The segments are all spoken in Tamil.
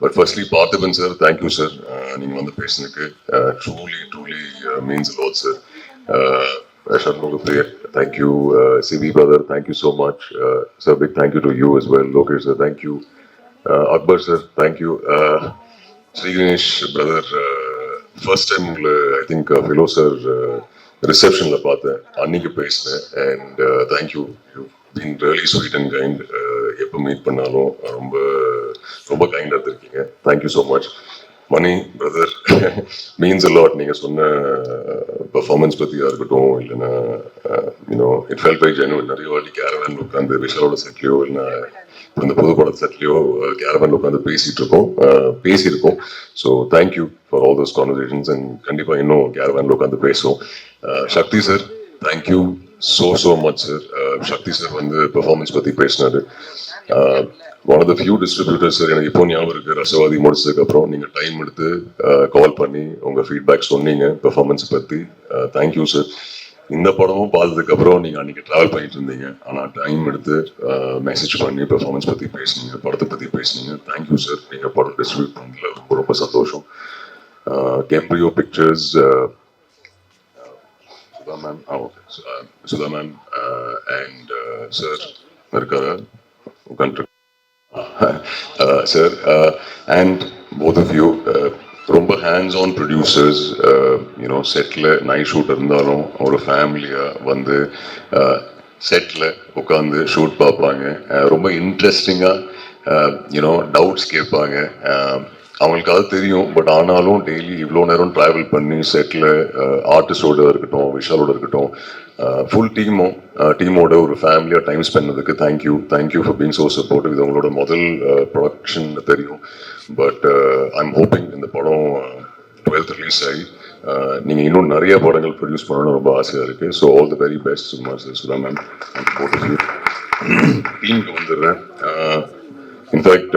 But firstly Parthiban sir thank you sir நீங்கள் வந்து பேசினதுக்கு truly truly means lot sir Shanmuga Priyar thank you CV brother thank you so much sir big thank you to you as well. Lokesh sir thank you Akbar sir thank you Sri Ganesh brother first time உங்களை ஐ திங்க் ஃபிலோ சார் ரிசப்ஷனில் பார்த்தேன். அன்னைக்கு பேசினேன். And thank you you been really sweet and kind எப்போ மீட் பண்ணாலும் ரொம்ப ரொம்ப கைண்டாக இருந்திருக்கீங்க thank you so much Mani brother means a lot நீங்கள் சொன்ன uh, பெர்ஃபார்மன்ஸ் பற்றியாக இருக்கட்டும் இல்லைன்னா you know it fell by genuine நிறைய வாட்டி கேரவன் உட்காந்து விஷாலோட செட்லையோ இல்லைன்னா இந்த புது படத்து செட்லையோ கேரவன் uh, உட்காந்து பேசிகிட்டு இருக்கோம். Uh, பேசியிருக்கோம். So thank you for all those conversations and கண்டிப்பாக இன்னும் கேரவன்ல உட்காந்து பேசுவோம். Sakthi sir thank you so so much sir Sakthi sir வந்து பெர்ஃபார்மன்ஸ் பற்றி பேசினாரு. One of the few distributor sir எனக்கு இப்போ ஞாபகம் இருக்கு ரசவாதி முடிச்சதுக்கு அப்புறம் நீங்கள் டைம் எடுத்து கால் பண்ணி உங்கள் ஃபீட்பேக் சொன்னீங்க பெர்ஃபார்மன்ஸ் பற்றி தேங்க்யூ சார் இந்த படமும் பார்த்ததுக்கு அப்புறம் நீங்கள் அன்னைக்கு ட்ராவல் பண்ணிட்டு இருந்தீங்க. ஆனால் டைம் எடுத்து மெசேஜ் பண்ணி பெர்ஃபார்மன்ஸ் பற்றி பேசுனீங்க படத்தை பற்றி பேசுனீங்க. தேங்க்யூ சார் நீங்கள் படம் டிஸ்ட்ரிபியூட் பண்ணல ரொம்ப ரொம்ப சந்தோஷம். Cambrio pictures Sudha Sudha ma'am and sir இருக்காரு உட்காந்துருக்கு sir and both of you ரொம்ப hands on producers you know settle night shoot இருந்தாலும் ஒரு ஃபேமிலியாக வந்து செட்டில் உட்காந்து ஷூட் பார்ப்பாங்க. ரொம்ப இன்ட்ரெஸ்டிங்காக யூனோ டவுட்ஸ் கேட்பாங்க. அவங்களுக்கு அது தெரியும். பட் ஆனாலும் டெய்லி இவ்வளோ நேரம் ட்ராவல் பண்ணி செட்டில் ஆர்டிஸ்டோட இருக்கட்டும் விஷாலோட இருக்கட்டும் ஃபுல் டீமும் டீமோட ஒரு ஃபேமிலியாக டைம் ஸ்பெண்ட் பண்ணதுக்கு thank you thank you for being so support இது அவங்களோட முதல் ப்ரொடக்ஷன் தெரியும். பட் ஐம் ஹோப்பிங் இந்த படம் டுவெல்த் ரிலீஸ் ஆகி நீங்கள் இன்னும் நிறைய படங்கள் ப்ரொடியூஸ் பண்ணணும்னு ரொம்ப ஆசையாக இருக்குது so all the very best சுமார் சார் சுதா மேம் டீமுக்கு வந்துடுறேன். இன்ஃபேக்ட்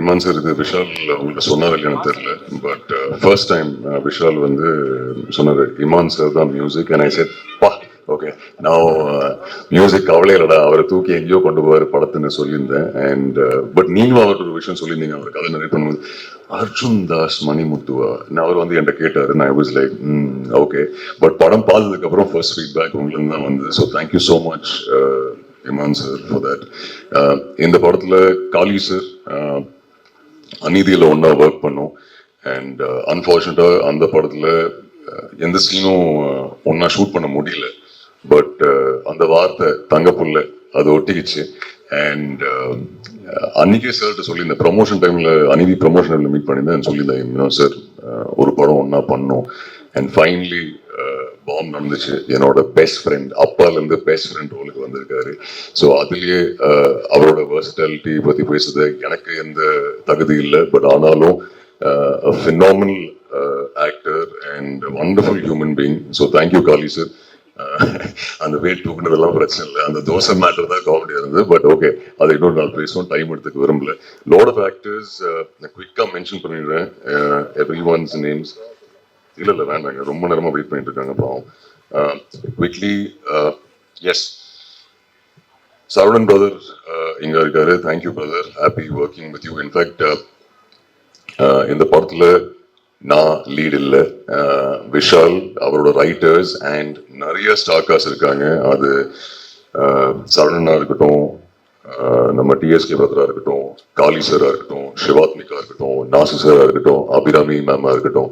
இமான் சார் இது விஷால் உங்களுக்கு சொன்னார் எனக்கு தெரியல. பட் ஃபர்ஸ்ட் டைம் விஷால் வந்து சொன்னார் இமான் சார் தான் மியூசிக் அண்ட் ஐ செட் பா ஓகே நான் மியூசிக் கவலை இல்லடா. அவரை தூக்கி எங்கேயோ கொண்டு போவார் படத்துன்னு சொல்லியிருந்தேன். அண்ட் பட் நீங்களும் அவருக்கு ஒரு விஷயம் சொல்லியிருந்தீங்க. அவர் கதை நிறைய பண்ணும்போது அர்ஜுன் தாஸ் மணிமுத்துவா? நான் அவர் வந்து என்கிட்ட கேட்டார். நான் வாஸ் லைக் ஓகே பட் படம் பார்த்ததுக்கு அப்புறம் ஃபர்ஸ்ட் ஃபீட்பேக் உங்களுக்கு தான் வந்தது. So thank you so much Imman sir for that இந்த படத்தில் காலி சார் uh, அநீதியில் ஒன்றா ஒர்க் பண்ணோம். அண்ட் அன்ஃபார்ச்சுனேட்டாக uh, அந்த படத்தில் uh, எந்த சீனும் ஒன்றா ஷூட் பண்ண முடியல. பட் அந்த வார்த்தை தங்கப்புள்ள அது ஒட்டிக்கிச்சு. அண்ட் அன்னைக்கே சார்கிட்ட சொல்லியிருந்தேன். ப்ரமோஷன் டைமில் அநீதி ப்ரமோஷன் டைமில் மீட் பண்ணியிருந்தேன். சொல்லியிருந்தேன் இன்னும் சார் ஒரு படம் ஒன்றா பண்ணோம். அண்ட் ஃபைனலி பாம் நடந்துச்சு. என்னோட பெஸ்ட் ஃப்ரெண்ட் அப்பாலேருந்து பெஸ்ட் ஃப்ரெண்ட் ரோலுக்கு வந்திருக்காரு. ஸோ அதுலேயே அவரோட வெர்சிட்டாலிட்டி பற்றி பேசுறது எனக்கு எந்த தகுதி இல்லை. பட் ஆனாலும் phenomenal actor and wonderful human being so thank you Kaali sir அந்த வெயிட் தூக்குனதெல்லாம் பிரச்சனை இல்லை. அந்த தோசை மேட்டர் தான் காமெடியாக இருந்தது. பட் ஓகே அதை இன்னொரு நாள் பேசுவோம். டைம் எடுத்துக்க விரும்பல. லோட் ஆஃப் ஆக்டர்ஸ் குவிக்காக மென்ஷன் பண்ணிடுறேன். எவ்ரி ஒன்ஸ் நேம்ஸ் இல்ல இல்ல வேண்டாங்க. ரொம்ப நேரமாக வெயிட் பண்ணிட்டு இருக்காங்க பாவம் குவிக்லி எஸ் சரவணன் பிரதர் இங்க இருக்காரு. Thank you brother happy working with you in fact இந்த படத்தில் நான் லீட் இல்லை. விஷால் அவரோட ரைட்டர்ஸ் அண்ட் நிறைய ஸ்டாக்கர்ஸ் இருக்காங்க. அது அஹ், சரவணனா இருக்கட்டும் நம்ம டிஎஸ்கே பிரதரா இருக்கட்டும் காளி சாரா இருக்கட்டும் சிவாத்மிகா இருக்கட்டும் நாசு சாரா இருக்கட்டும் அபிராமி மேமா இருக்கட்டும்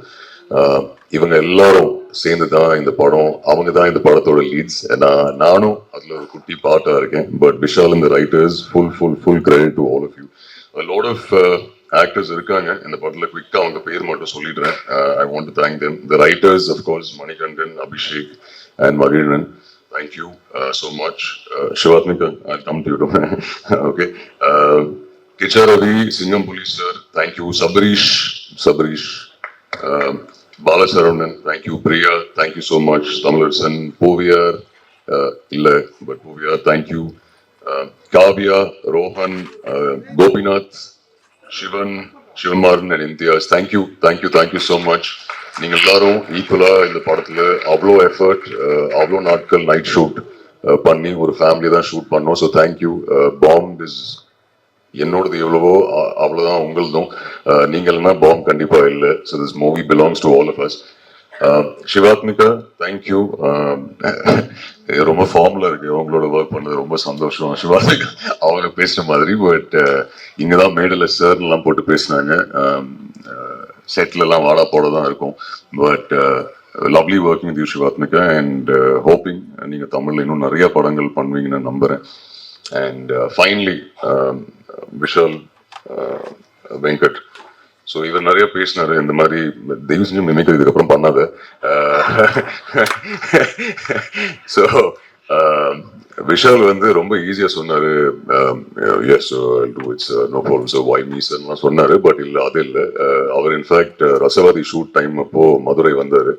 இவங்க எல்லாரும் சேர்ந்து தான் இந்த படம் அவங்க தான் இந்த படத்தோட லீட்ஸ் நான் நானும் அதில் ஒரு குட்டி பார்ட்டா இருக்கேன். பட் விஷால் இந்த writers full full full credit to all of you lot of actors இருக்காங்க. இந்த படத்தில் குவிக்கா அவங்க பேர் மட்டும் சொல்லிடுறேன். I want to thank them the writers course Manikandan Abhishek and Magizhan Thank you uh, so much. Come to okay come சிங்கம் you. Sir Uh, Kicha Sabareesh Sabareesh. Balasaravanan thank you Priya thank you so much Tamilarasan Poviyar இல்லை but Poviyar thank you Kaviya Rohan Gopinath Sivan Sivanmaran and Imtiaz thank you thank you thank you so much நீங்கள் எல்லாரும் ஈக்குவலாக இந்த படத்தில் அவ்வளோ எஃபர்ட் அவ்வளோ நாட்கள் நைட் ஷூட் பண்ணி ஒரு ஃபேமிலி தான் ஷூட் பண்ணோம் ஸோ தேங்க்யூ பாம்ப் இஸ் என்னோடது எவ்வளவோ அவ்வளோதான் அவ்வளவுதான் உங்களதும். அஹ், நீங்கள்னா பாம் கண்டிப்பா இல்லை. So this movie belongs to all of us Sivathmika thank you ரொம்ப ஃபார்மில் இருக்கு. உங்களோட ஒர்க் பண்ணது ரொம்ப சந்தோஷம். சிவாத்மிகா அவங்க பேசுன மாதிரி பட் இங்கே தான் சார் எல்லாம் போட்டு பேசினாங்க. செட்லலாம் வாடா போட தான் இருக்கும். But lovely working with you Sivathmika and hoping நீங்கள் தமிழில் இன்னும் நிறைய படங்கள் பண்ணுவீங்கன்னு நம்புகிறேன் and finally Vishal Venkat so இவர் நிறைய பேசினாரு இந்த மாதிரி தெய்வ செஞ்சு மிமிக்ரி இதுக்கப்புறம் பண்ணாத. Uh, ஸோ விஷால் um, வந்து ரொம்ப ஈஸியா சொன்னாரு. Yes do it's no problem so why மீசன்லாம் சொன்னாரு பட் இல்ல அது இல்லை. Uh, our in fact Rasavathi shoot time அப்போ மதுரை வந்தாரு.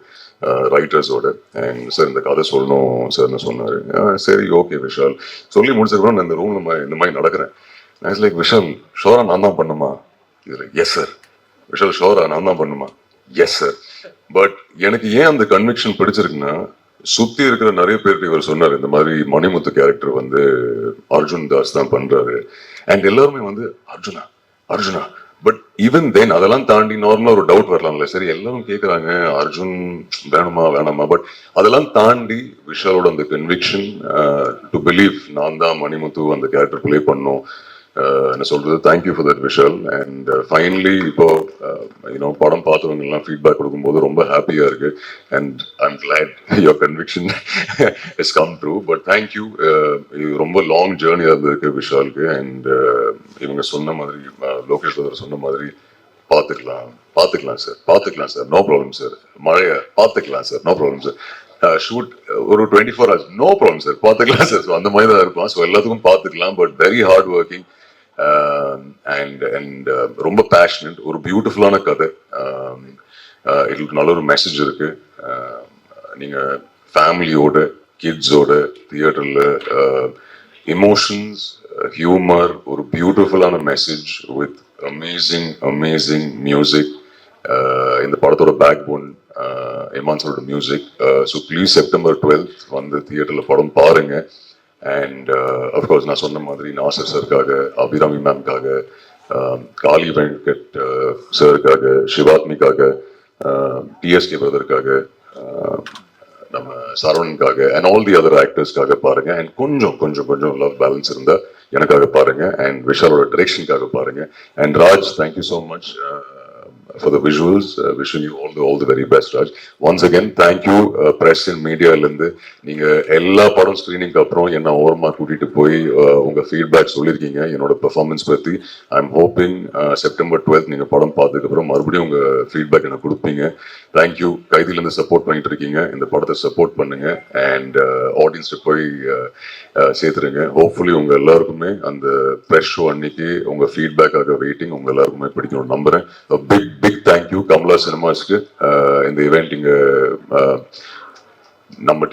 ரைட்டர்ஸோட அண்ட் சார் இந்த கதை சொல்லணும் சார்னு சொன்னார். சரி ஓகே விஷால். சொல்லி முடிச்சிருக்கணும் நான் இந்த ரூமில் இந்த மாதிரி நடக்கிறேன். நான் லைக் விஷால் ஷோரா நான் தான் பண்ணுமா? இதில் எஸ் சார் விஷால் ஷோரா நான் தான் பண்ணுமா? எஸ் சார் பட் எனக்கு ஏன் அந்த கன்விக்ஷன் பிடிச்சிருக்குன்னா சுத்தி இருக்கிற நிறைய பேருக்கு இவர் சொன்னார் இந்த மாதிரி மணிமுத்து கேரக்டர் வந்து அர்ஜுன் தாஸ் தான் பண்றாரு. அண்ட் எல்லாருமே வந்து Arjuna Arjuna but even then அதெல்லாம் தாண்டி நார்மலா ஒரு டவுட் வரலாம்ல. சரி எல்லாரும் கேக்குறாங்க அர்ஜுன் வேணுமா வேணாமா? பட் அதெல்லாம் தாண்டி விஷாலோட அந்த கன்விக்ஷன் டு பிலீவ் நான் தான் மணிமுத்து அந்த கேரக்டர் பிளே பண்ணும். என்ன சொல்றது thank you for that Vishal and finally இப்போ uh, யூனோ படம் பார்த்தவங்க எல்லாம் ஃபீட்பேக் கொடுக்கும்போது ரொம்ப ஹாப்பியா இருக்கு. And I'm glad your conviction is come true but thank you இது ரொம்ப லாங் ஜேர்னியாக இருந்திருக்கு விஷாலுக்கு. அண்ட் uh, இவங்க சொன்ன மாதிரி லோகேஷ் பிரதர் சொன்ன மாதிரி பார்த்துக்கலாம். பார்த்துக்கலாம் சார் பார்த்துக்கலாம் சார் நோ ப்ராப்ளம் சார் மழையை பார்த்துக்கலாம் sir no problem sir shoot ஒரு twenty four hours no problem sir பார்த்துக்கலாம் சார் ஸோ அந்த மாதிரி தான் இருப்பான். ஸோ எல்லாத்துக்கும் பார்த்துக்கலாம். But very hard working Um, and and um, ரொம்ப பேஷனட் ஒரு பியூட்டிஃபுல்லான கதை. Um, uh, இதுக்கு நல்ல ஒரு மெசேஜ் இருக்கு. நீங்கள் ஃபேமிலியோட கிட்ஸோட தியேட்டரில் இமோஷன்ஸ் ஹியூமர் ஒரு பியூட்டிஃபுல்லான message with amazing amazing music இந்த படத்தோட backbone எமான்ஸோட music so please September twelfth வந்து தியேட்டரில் படம் பாருங்கள் அண்ட் அஃப்கோர்ஸ் uh, நான் சொன்ன மாதிரி நாசர் சருக்காக அபிராமி மேம்காக um, காளி வெங்கட் uh, சருக்காக சிவாத்மிக்காக um, டிஎஸ்கே பிரதருக்காக um, நம்ம சரவணனுக்காக அண்ட் ஆல் தி அதர் ஆக்டர்ஸ்க்காக பாருங்க. அண்ட் கொஞ்சம் கொஞ்சம் கொஞ்சம் லவ் பேலன்ஸ் இருந்தால் எனக்காக பாருங்க. அண்ட் விஷாலோட டிரெக்ஷனுக்காக பாருங்க. And Raj thank you so much for the visuals wishing you all the all the very best Raj once again thank you press and மீடியாலேருந்து நீங்க எல்லா படம் ஸ்க்ரீனிங்க்கு அப்புறம் என்ன ஓரமாக கூட்டிட்டு போய் uh, உங்க ஃபீட்பேக் சொல்லியிருக்கீங்க என்னோட பெர்ஃபார்மன்ஸ் பத்தி. I am hoping September twelfth நீங்க படம் பார்த்ததுக்கு அப்புறம் மறுபடியும் உங்க ஃபீட்பேக் எனக்கு கொடுப்பீங்க. தேங்க்யூ கைதிலேருந்து சப்போர்ட் பண்ணிட்டு இருக்கீங்க. இந்த படத்தை சப்போர்ட் பண்ணுங்க. அண்ட் ஆடியன்ஸ்க்கு uh, போய் uh, சேர்த்துருங்க. ஹோப்ஃபுல்லி உங்க எல்லாருக்குமே அந்த ப்ரெஷ் ஷோ அன்னைக்கு உங்க ஃபீட்பேக்காக வெயிட்டிங் உங்க எல்லாருக்குமே பிடிக்கும் நம்புறேன். Big big big thank you Kamala சினிமாஸ்க்கு இந்த இவெண்ட் இங்கே uh, நம்ம